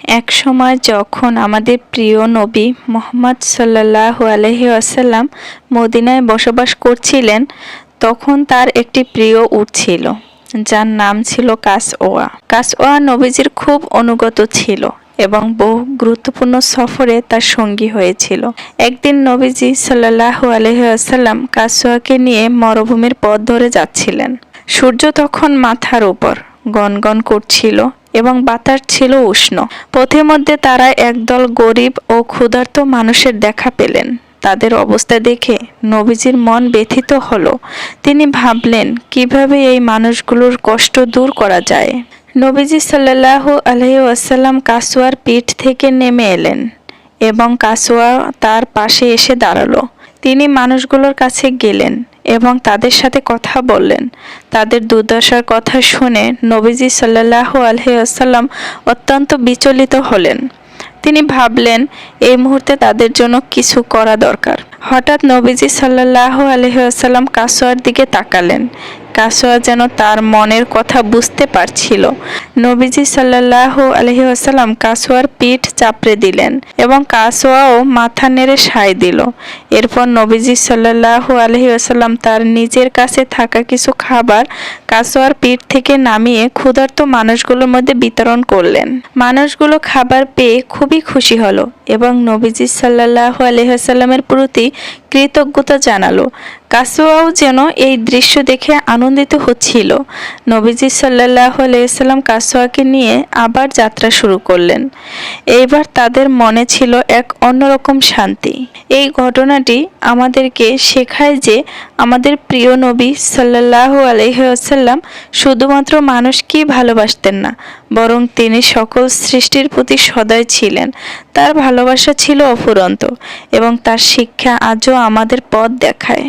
এক সময় যখন আমাদের প্রিয় নবী মোহাম্মদ সাল্লাহ আলহি আসাল্লাম মদিনায় বসবাস করছিলেন, তখন তার একটি প্রিয় উট ছিল, যার নাম ছিল কাসওয়া। কাসওয়া নবীজির খুব অনুগত ছিল এবং বহু গুরুত্বপূর্ণ সফরে তার সঙ্গী হয়েছিল। একদিন নবীজি সাল্লাহ আলহাম কাসোয়াকে নিয়ে মরুভূমির পথ ধরে যাচ্ছিলেন। সূর্য তখন মাথার উপর গনগন করছিল এবং বাতাস ছিল উষ্ণ। পথের মধ্যে তারা একদল গরিব ও ক্ষুধার্ত মানুষের দেখা পেলেন। তাদের অবস্থা দেখে নবীজির মন ব্যথিত হলো। তিনি ভাবলেন, কীভাবে এই মানুষগুলোর কষ্ট দূর করা যায়? নবীজি সাল্লাহ আলহি আসাল্লাম কাসুয়ার পিঠ থেকে নেমে এলেন এবং কাসুয়া তার পাশে এসে দাঁড়াল। তিনি মানুষগুলোর কাছে গেলেন। এবং তাদের সাথে কথা বললেন। তাদের দুর্দশার কথা শুনে নবীজি সাল্লাহ আলহি আসাল্লাম অত্যন্ত বিচলিত হলেন। তিনি ভাবলেন, এই মুহূর্তে তাদের জন্য কিছু করা দরকার। হঠাৎ নবীজি সাল্লাহ আলহিহাসাল্লাম কাসোয়ার দিকে তাকালেন। কাসোয়া যেন তার মনের কথা বুঝতে পারছিল। নবীজি সাল্লাহ আলহি আসাল্লাম কাসোয়ার পিঠ চাপড়ে দিলেন এবং কাসোয়াও মাথা নেড়ে সায় দিল। এরপর নবীজি সাল্লাহ আলহি আসাল্লাম তার নিজের কাছে থাকা কিছু খাবার কাসোয়ার পিঠ থেকে নামিয়ে ক্ষুধার্ত মানুষগুলোর মধ্যে বিতরণ করলেন। মানুষগুলো খাবার পেয়ে খুবই খুশি হলো এবং নবীজি সাল্লাহ আলহামের প্রতি কৃতজ্ঞতা জানালো। কাসোয়াও যেন এই দৃশ্য দেখে আনন্দিত হচ্ছিল। নবীজি সাল্লাহ আলাইসাল্লাম কাসোয়াকে নিয়ে আবার যাত্রা শুরু করলেন। এইবার তাদের মনে ছিল এক অন্যরকম শান্তি। এই ঘটনাটি আমাদেরকে শেখায় যে আমাদের প্রিয় নবী সাল্লাহ আলহাসাল্লাম শুধুমাত্র মানুষকেই ভালোবাসতেন না, বরং তিনি সকল সৃষ্টির প্রতি সদয় ছিলেন। তার ভালোবাসা ছিল অফুরন্ত এবং তার শিক্ষা আজও আমাদের পথ দেখায়।